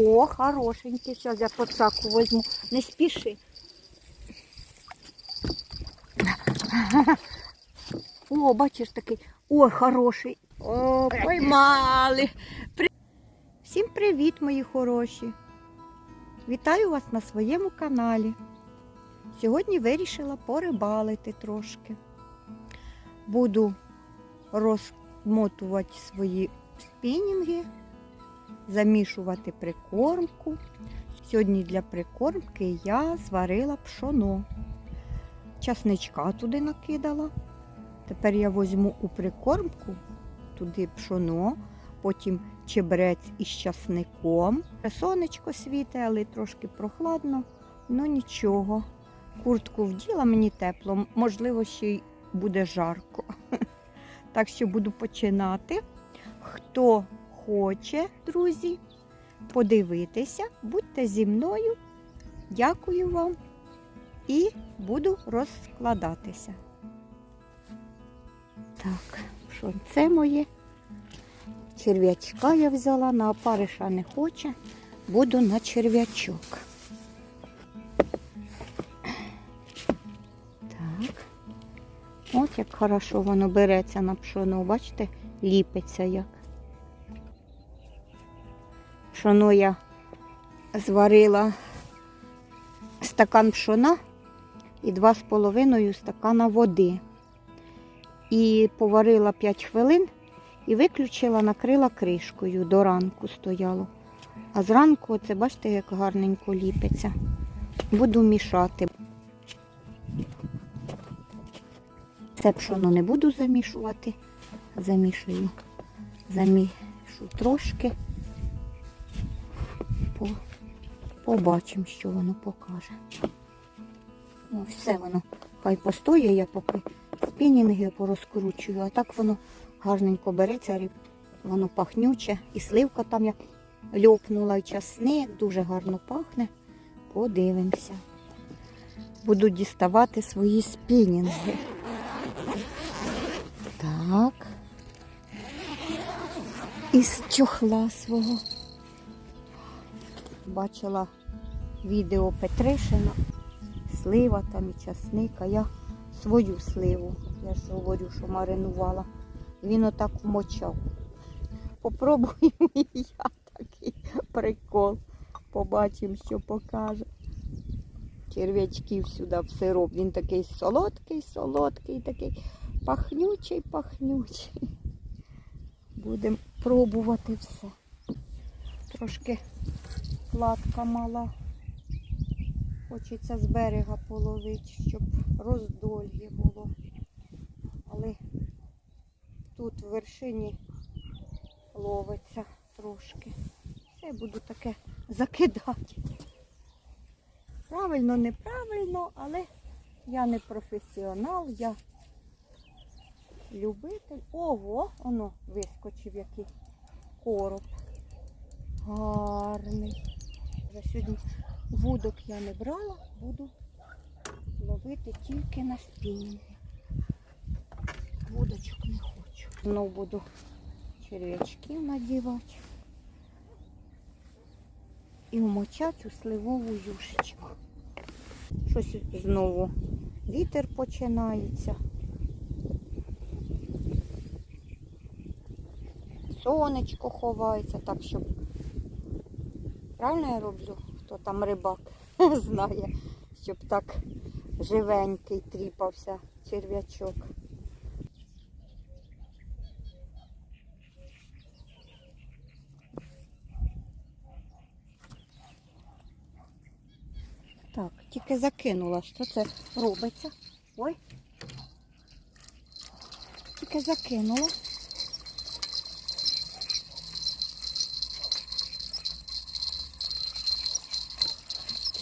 О, хорошенький. Зараз я подсаку возьму. Не спіши. О, бачиш такий. Ой, хороший. О, поймали. Всім привіт, мої хороші. Вітаю вас на своєму каналі. Сьогодні вирішила порибалити трошки. Буду розмотувати свої спінінги, замішувати прикормку. Сьогодні для прикормки я зварила пшоно. Часничка туди накидала. Тепер я візьму у прикормку туди пшоно, потім чебрець із часником. Сонечко світе, але трошки прохладно, ну нічого. Куртку вділа, мені тепло, можливо, ще й буде жарко. Так що буду починати. Хто хоче, друзі, подивитися, будьте зі мною. Дякую вам і буду розкладатися. Так, що це моє? Черв'ячка я взяла, на опариша не хоче, буду на черв'ячок. Так. От як хорошо воно береться на пшоно, бачите, ліпиться як. Пшоно я зварила стакан пшона і два з половиною стакана води. І поварила 5 хвилин і виключила, накрила кришкою, до ранку стояло. А зранку, оце бачите, як гарненько ліпиться. Буду мішати. Це пшоно не буду замішувати. Замішую, замішу трошки. Побачимо, що воно покаже. О, все воно. Хай постоє, я поки спінінги порозкручую, а так воно гарненько береться, воно пахнюче. І сливка там я льопнула, і часник, дуже гарно пахне. Подивимося. Буду діставати свої спінінги. Так. Із чохла свого. Бачила відео Петришина, слива там і часник, а я свою сливу. Я ж говорю, що маринувала. Він отак вмочав. Попробуємо і я такий прикол. Побачимо, що покаже. Черв'ячків сюди в сироп. Він такий солодкий, солодкий, такий пахнючий, пахнючий. Будемо пробувати все. Трошки кладка мала. Хочеться з берега половити, щоб роздольє було. Але тут в вершині ловиться трошки. Все буду таке закидати. Правильно, неправильно, але я не професіонал, я любитель. Ого, воно вискочив який короб. Гарний. Вже сьогодні вудок я не брала, буду ловити тільки на спінінги. Вудочок не хочу. Знову буду черв'ячків надівати і вмочати у сливову юшечку. Щось знову вітер починається. Сонечко ховається, так щоб правильно я роблю, хто там рибак знає, щоб так живенький тріпався черв'ячок. Так, тільки закинула, що це робиться. Ой. Тільки закинула.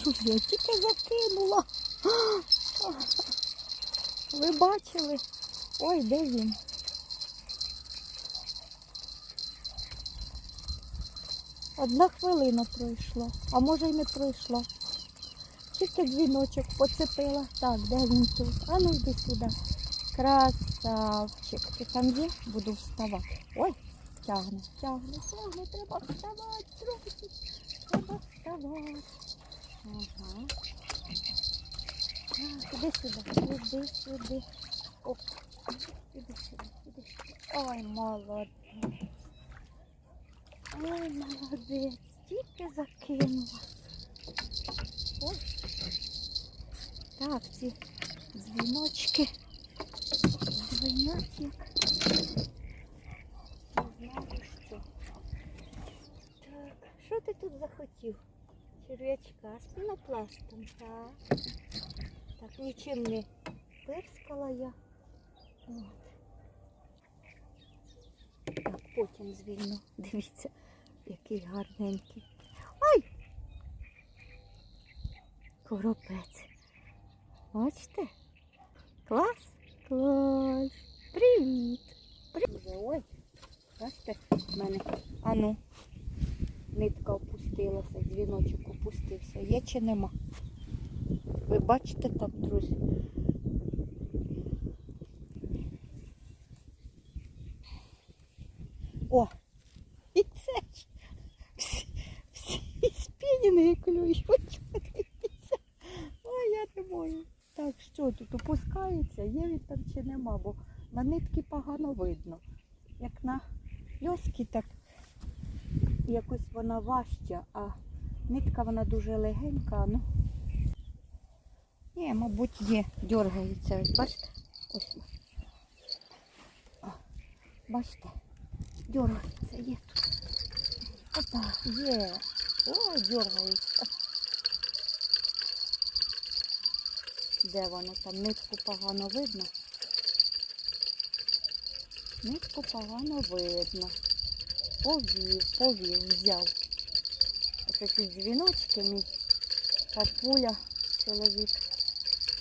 Слухай, я тільки закинула. Ви бачили? Ой, де він? Одна хвилина пройшла, а може й не пройшла. Тільки дзвіночок поцепила. Так, де він тут? А ну йди сюди. Красавчик. Ти там є? Буду вставати. Ой, тягне, тягне, тягне, треба вставати. Трохи. Давай. Ага. Іди сюди, іди сюди. Оп. Іди сюди, іди сюди. Ой, молодець. Ой, молодець. Тільки закинула. Ой. Так, ці дзвіночки. Дзвіночок. Не знаю що. Так, що ти тут захотів? Черв'ячка з пінопластом, так. Так, нічим не пирскала я. От. Так, потім звільно. Дивіться, який гарненький. Ой! Коропець. Бачите? Клас? Клас. Привіт. Привіт. Ой, бачите, в мене. Ану. Нитка опустилася, дзвіночок опустився. Є чи нема? Ви бачите там, друзі? О! І це ж всі, всі спінінги клюють. Ой, я не можу. Так, що тут опускається, є він там чи нема, бо на нитки погано видно. Як на льоски, так якось вона важча, а нитка вона дуже легенька, ну. Ні, мабуть, є, дергається. Бачите? Ось. О, бачите? Дергається, є тут. Опа, є. О, дергається. Де воно там? Нитку погано видно. Нитку погано видно. Повів, повів, взяв. Оце ці дзвіночки мій папуля, чоловік,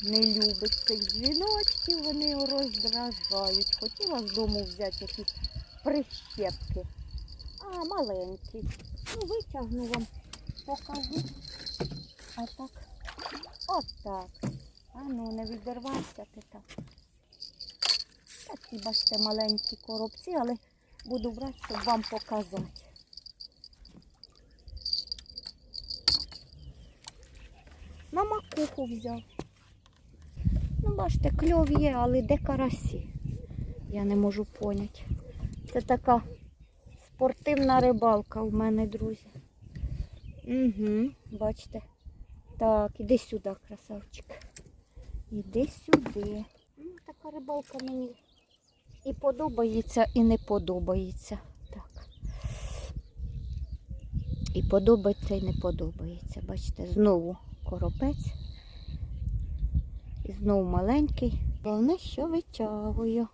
не любить цих дзвіночків, вони його роздражають. Хотіла з дому взяти якісь прищепки. А, маленький. Ну, витягну вам, покажу. А так. От так. А ну, не відірвався ти так. Такі, бачите, маленькі коробці, але буду брати, щоб вам показати. На макуху взяв. Ну, бачите, кльов є, але де карасі? Я не можу поняти. Це така спортивна рибалка у мене, друзі. Угу, бачите. Так, іди сюди, красавчик. Іди сюди. Ну, така рибалка мені і подобається, і не подобається. Так. І подобається, і не подобається. Бачите, знову коропець. І знову маленький. Головне, що витягую.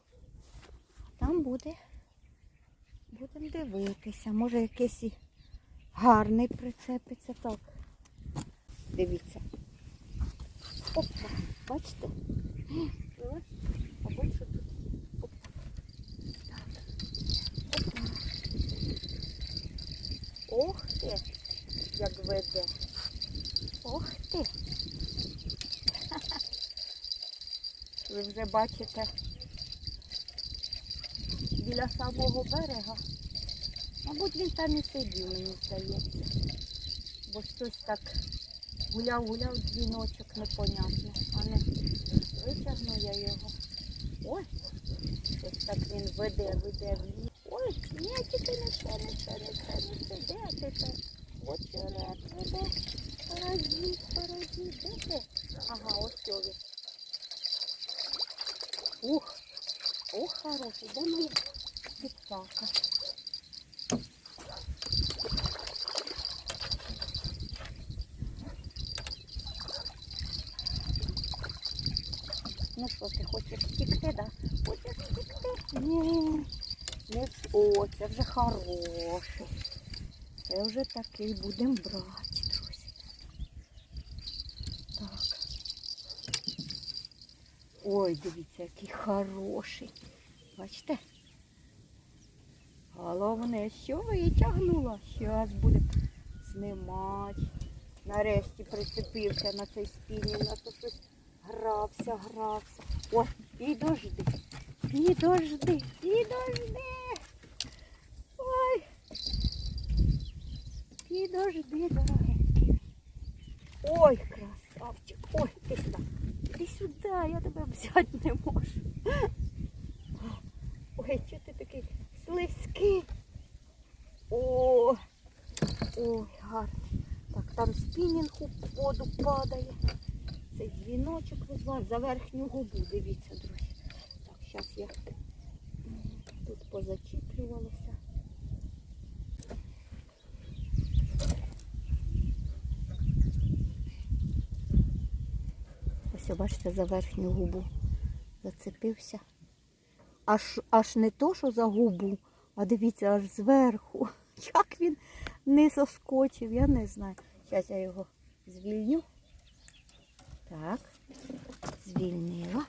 Там буде. Будемо дивитися. Може якийсь гарний прицепиться. Так. Дивіться. Опа, бачите? Ось. А бачу тут. Опа. Так. Опа. Ох ти, як веде. Ох ти. Ви вже бачите біля самого берега. Мабуть, він там і сидів, мені здається. Бо щось так гуляв-гуляв дзвіночок непонятно. А не витягну я його. Ой, ось так він веде, веде. Ой, ні, тільки не це, не це, не це, не це. Де ти це? Очерет веде. Паразит, паразит, де ти? Ага, ось він. Ух, ух, хороший, де моя підсака? Ну що ти хочеш втікти, да? Хочеш втікти? Ні. Не... О, це вже хороший. Це вже такий будемо брати, друзі. Так. Ой, дивіться, який хороший. Бачите? Головне, що витягнула. Зараз будемо знімати. Нарешті прицепився на цей спінінг, а то щось грався, грався. Підожди, підожди, підожди. Ой. Підожди, дорогенький. Ой, красавчик. Ой, ти сюди. Ти сюди, я тебе взяти не можу. Ой, чого ти такий слизький? О, ой, гарний. Так, там спінінг у воду падає. Цей дзвіночок розвар за верхню губу. Дивіться, друзі. Так, зараз я тут позачіплювалася. Ось, бачите, за верхню губу зацепився. Аж, аж не то, що за губу, а дивіться, аж зверху. Як він не соскочив, я не знаю. Зараз я його звільню. Так, звільнила.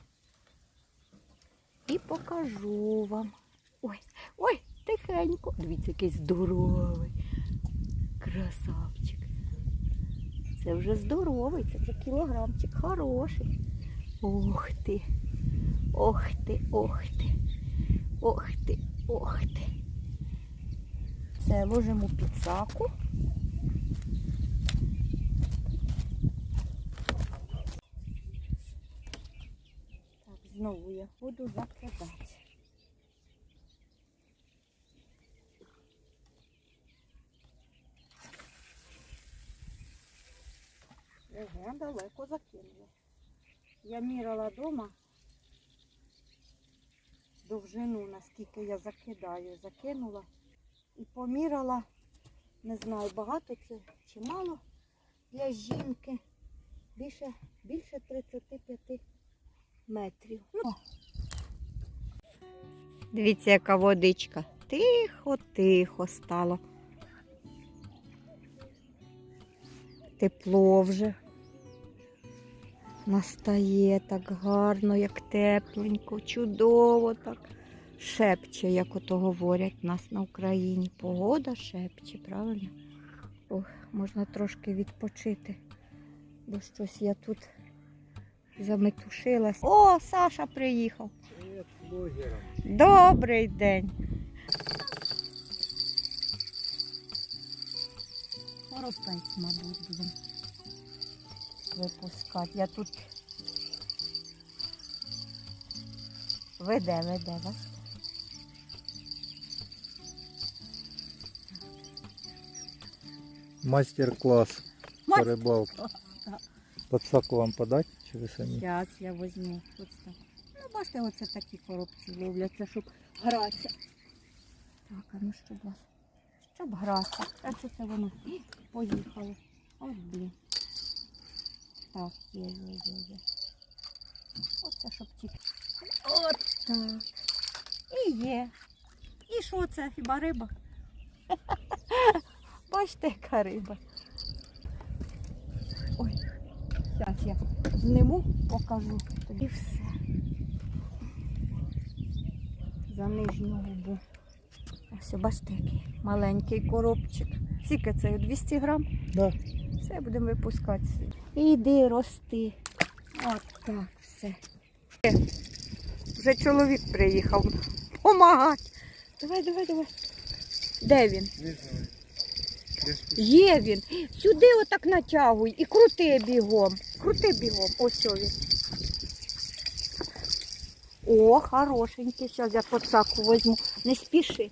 І покажу вам. Ой, ой, тихенько. Дивіться, який здоровий. Красавчик. Це вже здоровий, це вже кілограмчик хороший. Ох ти. Ох ти, ох ти. Ох ти, ох ти. Це ложимо під саку. Так, знову я буду закидати. Еге, далеко закинула. Я міряла вдома довжину, наскільки я закидаю, закинула і поміряла, не знаю, багато це чи мало для жінки. Більше, більше 35 метрів. Дивіться, яка водичка. Тихо-тихо стало. Тепло вже настає так гарно, як тепленько, чудово так. Шепче, як ото говорять у нас на Україні. Погода шепче, правильно? Ох, можна трошки відпочити, бо щось я тут заметушилась. О, Саша приїхав. Блогерам. Добрий день. Коропець, мабуть, будемо випускати. Я тут веде, веде вас. Мастер-класс по. Да. Подсаку вам подать через они? Зараз я візьму. Ну, бачите, оце такі коробці ловляться, щоб гратися. Так, а ну щоб вас. Щоб гратися. А що це воно? Поїхало. От блін. Так, є, є, є, є. Оце щоб тільки. От так. І є. І що це? Хіба риба? Бачите, яка риба. Ой, зараз я зниму, покажу тобі все. За нижню губу. Ось, бачите, який маленький коробчик. Скільки це? 200 грам? Да. Все, будемо випускати. Іди рости. От так все. Вже чоловік приїхав. Помагати. Давай, давай, давай. Де він? Є він. Сюди отак натягуй і крути бігом. Крути бігом. Ось він. О, хорошенький. Зараз я подсаку візьму. Не спіши.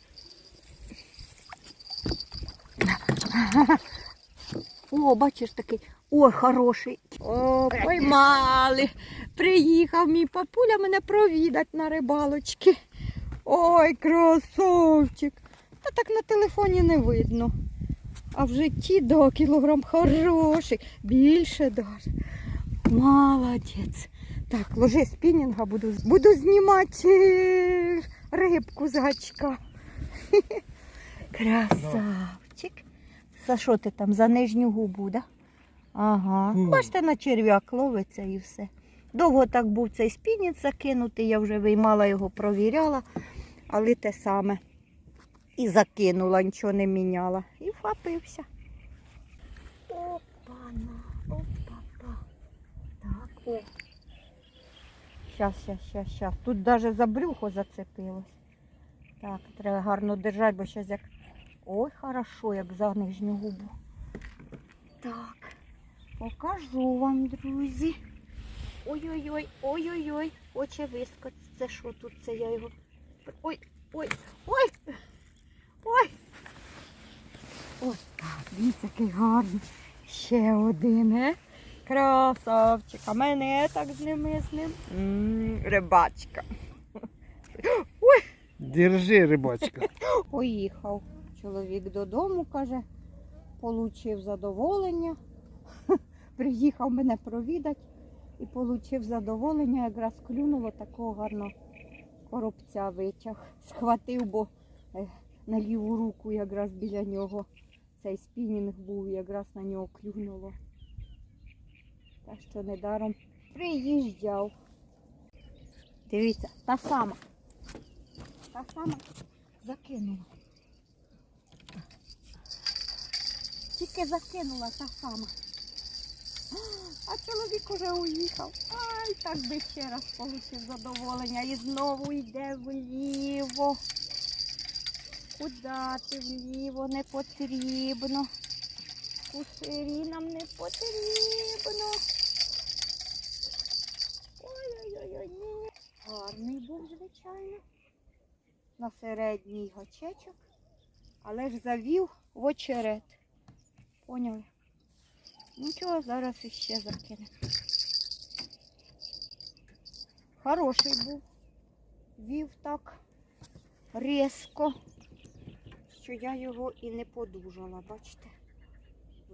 О, бачиш такий. Ой, хороший. О, поймали. Приїхав мій папуля мене провідать на рибалочки. Ой, красавчик. Та так на телефоні не видно. А в житті до кілограм хороший. Більше даже. Молодець. Так, ложи спінінга, буду, буду знімати рибку з гачка. Красавчик. За що ти там? За нижню губу, да? Ага. Бачите, на черв'як ловиться і все. Довго так був цей спінець закинутий, я вже виймала його, провіряла, але те саме. І закинула, нічого не міняла. І вхопився. Опана, опа-па. Так, о. Щас, щас, щас, щас. Тут навіть за брюхо зацепилось. Так, треба гарно держати, бо зараз як. Ой, хорошо, як за нижню губу. Так. Покажу вам, друзі. Ой-ой-ой, ой-ой-ой, хоче вискочити. Це що тут? Це я його. Ой, ой, ой! Ой! Ось так, дивіться, який гарний. Ще один, е? Красавчик. А мене так з ними з ним. М, Рибачка. Держи, рибачка. Поїхав чоловік додому, каже, получив задоволення. Приїхав мене провідати і получив задоволення, якраз клюнуло такого гарного коробця витяг. Схватив, бо е, на ліву руку якраз біля нього цей спінінг був, якраз на нього клюнуло. Так що недаром приїжджав. Дивіться, та сама. Та сама закинула. Тільки закинула та сама. А чоловік уже уїхав. Ай, так би ще раз получив задоволення. І знову йде вліво. Куда ти вліво не потрібно. Кушері нам не потрібно. Ой-ой-ой, ні. Гарний був, звичайно. На середній гачечок. Але ж завів в очерет. Поняли? Нічого, зараз іще закине. Хороший був. Вів так різко, що я його і не подужала, бачите,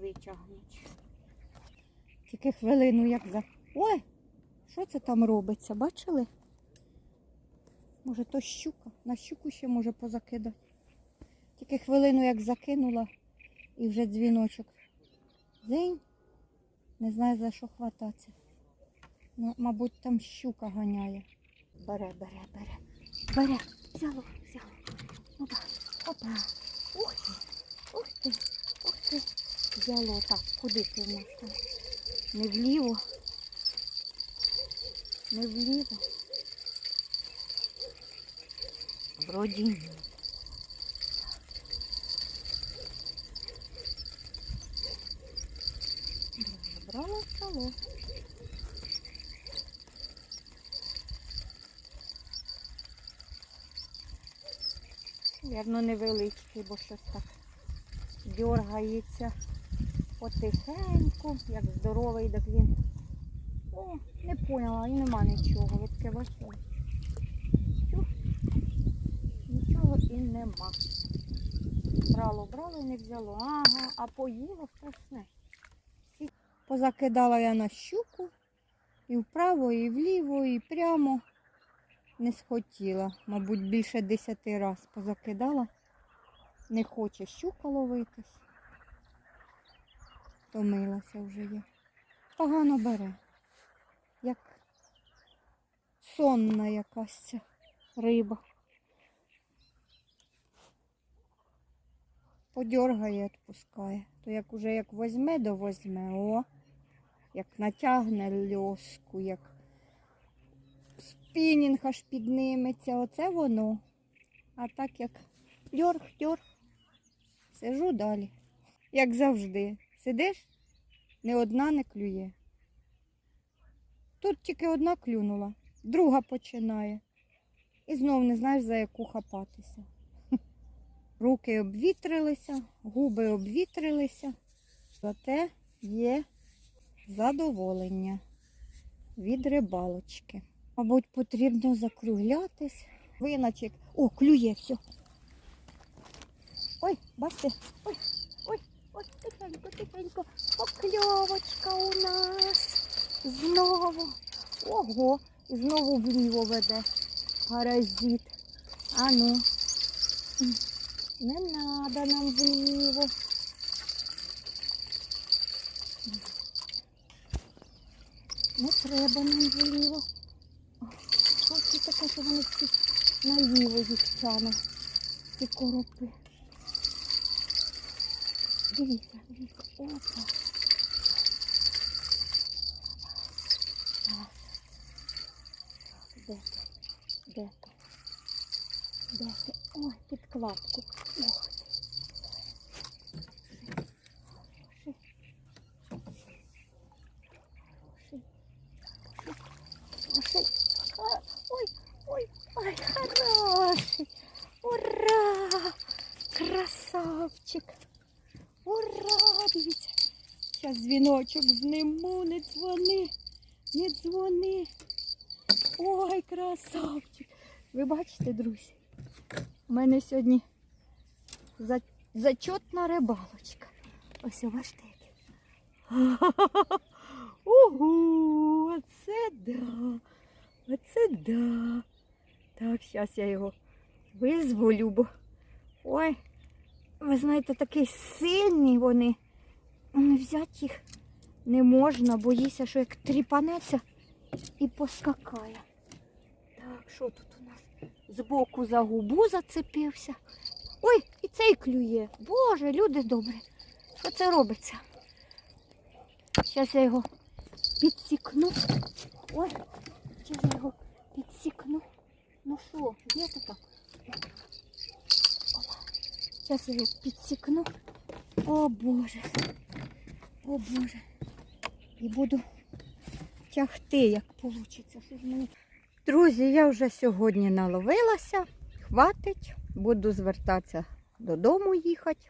витягнути. Тільки хвилину як за. Ой! Що це там робиться? Бачили? Може, то щука. На щуку ще може позакидати. Тільки хвилину як закинула і вже дзвіночок. День. Не знаю за що хвататися. Ну, мабуть, там щука ганяє. Бере, бере, бере. Бере. Взяло, взяло. Ну так. Опа. Ух ти. Ух ти. Ух ти. Взяло. Так, куди ти в нас там? Не вліво. Не вліво. Вроді ні. Забрала столо. Вірно, невеличкий, бо щось так дергається потихеньку, як здоровий, так він. О, не поняла, і нема нічого. Чух. Нічого і нема. Брало, брало і не взяло. Ага, а поїло страшне. Позакидала я на щуку і вправо, і вліво, і прямо не схотіла. Мабуть, більше десяти раз позакидала. Не хоче щука ловитись. Томилася вже я. Погано бере. Як сонна якась ця риба. Подергає, відпускає. То як уже як возьме, до возьме, о, як натягне льоску, як спінінг аж підниметься, оце воно. А так як дьорг, сижу далі. Як завжди. Сидиш, не одна не клює. Тут тільки одна клюнула, друга починає. І знов не знаєш, за яку хапатися. Руки обвітрилися, губи обвітрилися. Зате є задоволення від рибалочки. Мабуть, потрібно закруглятись. Виначек. О, клює все. Ой, бачите, ой, ой, ой, тихенько, тихенько. Покльовочка у нас. Знову. Ого, знову вліво веде. Паразит. А ну. Не надо нам вліво. Не треба нам вліво. О, це таке, що вони всі наліво їх тяне, ці коропи. Дивіться, дивіться, опа. Так. Де ти? Де ти? Де ти? Ой, під кладку. Ох ти. Хороший. Зараз дзвіночок зниму, не дзвони, не дзвони. Ой, красавчик. Ви бачите, друзі? У мене сьогодні за- зачетна рибалочка. Ось бачите. який. Ого, оце да. Оце да. Так, зараз я його визволю, бо. Ой, ви знаєте, такий сильний вони. М, Взяти їх не можна, боюся, що як тріпанеться і поскакає. Так, що тут у нас? Збоку за губу зацепився. Ой, і цей клює. Боже, люди добрі. Що це робиться? Зараз я його підсікну. Ой, зараз я його підсікну. Ну що, де ти там? Зараз я його підсікну. О Боже. О Боже. І буду тягти, як вийде. Друзі, я вже сьогодні наловилася. Хватить. Буду звертатися додому їхати.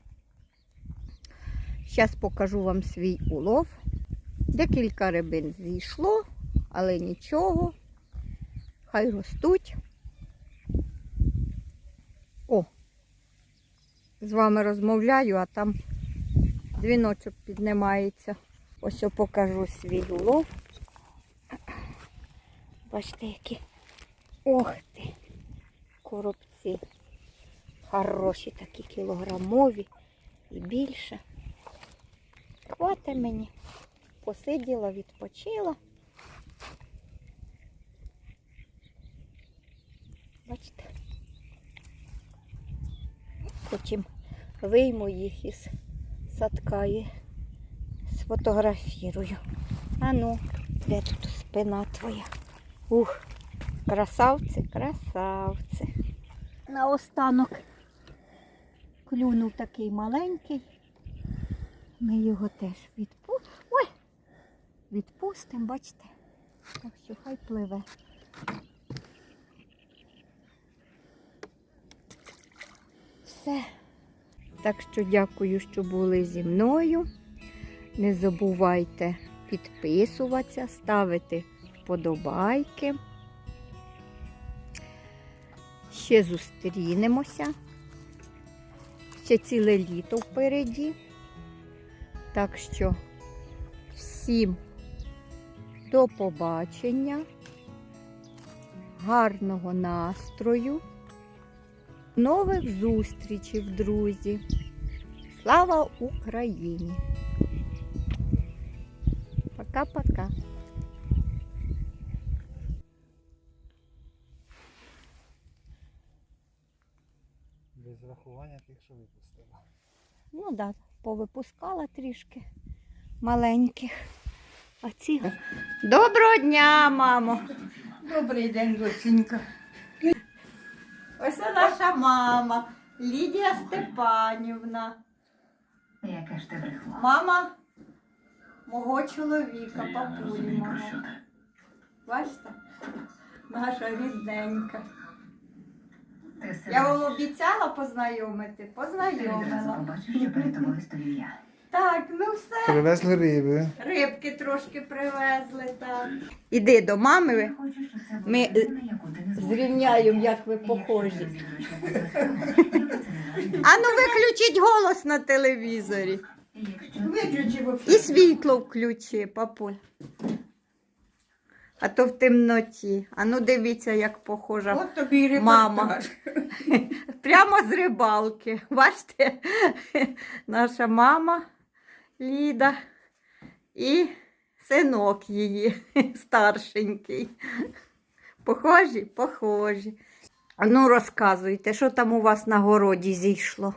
Зараз покажу вам свій улов. Декілька рибин зійшло, але нічого. Хай ростуть. О! З вами розмовляю, а там дзвіночок піднімається. Ось я покажу свій улов. Бачите, які. Ох ти! Коробці. Хороші такі кілограмові і більше. Хвати мені. Посиділа, відпочила. Бачите? Потім вийму їх із садка і сфотографірую. А ну, де тут спина твоя? Ух, красавці, красавці. Наостанок клюнув такий маленький. Ми його теж відпу... Ой! відпустимо, бачите? Так що хай пливе. Все. Так що дякую, що були зі мною. Не забувайте підписуватися, ставити вподобайки. Ще зустрінемося. Ще ціле літо впереді. Так що всім до побачення, гарного настрою, нових зустрічей, друзі. Слава Україні! Пока-пока. Без рахування тих, що випустила. Ну так, да, повипускала трішки маленьких. А ці. Доброго дня, мамо! Добрий день, доченька. Ось це наша мама Лідія Степанівна. Яке ж ти брехло? Мама мого чоловіка, папулі мого. Бачите? Наша рідненька. Я вам обіцяла познайомити, Ти познайомила. побачиш, що перед тобою стою я. Так, ну все. Привезли риби. Рибки трошки привезли, так. Іди до мами. Ми, зможеш зрівняємо, як ви похожі. ти розігруєш таку систему, ніби це не важливо. А ну виключіть голос на телевізорі. Якщо І вообще. світло включи, папуль. А то в темноті. А ну дивіться, як похожа. От тобі і Мама. репортаж. Прямо з рибалки. Бачите? Наша мама Ліда і синок її старшенький. Похожі? Похожі. А ну розказуйте, що там у вас на городі зійшло?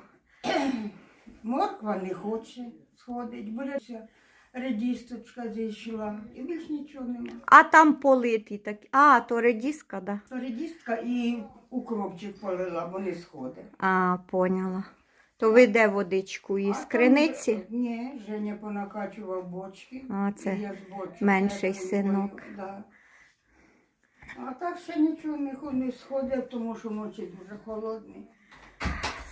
Морква не хоче сходить, боляться редісточка зійшла і більш нічого нема. А там политий такий. А, то редіска, да? То редістка і укропчик полила, бо не сходить. А, поняла. То ви де водичку із А криниці? там, Ні, Женя понакачував бочки. А, це і я з бочок менший першою, синок. Да. А так ще нічого не, хо- не сходить, тому що ночі дуже холодні.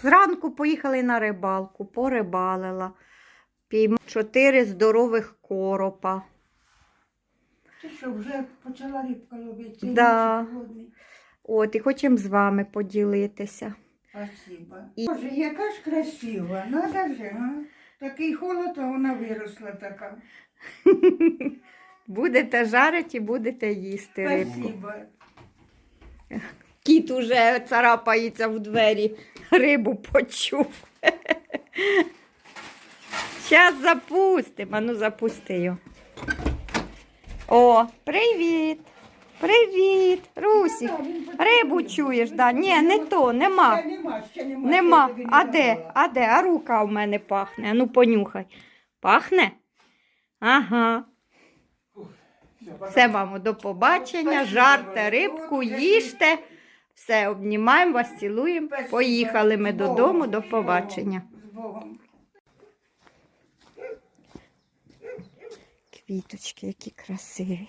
Зранку поїхали на рибалку, порибалила. Піймав чотири здорових коропа. Ти що, вже почала рибка? Цей Да. От, і хочемо з вами поділитися. Спасибо. І- Боже, яка ж красива, надо же, а? Такий холод, а вона виросла така. Будете жарити і будете їсти рибку. Спасибо. Кіт уже царапається в двері, рибу почув. Зараз запустимо. А ну запусти його. О, привіт! Привіт! Русік! Рибу чуєш, да? Ні, не то, нема. Нема, А де? А де? А рука в мене пахне. А ну понюхай. Пахне? Ага. Все, мамо, до побачення. Жарте рибку, їжте. Все, обнімаємо вас, цілуємо. Спасибо. Поїхали ми додому. До побачення. Квіточки, які красиві.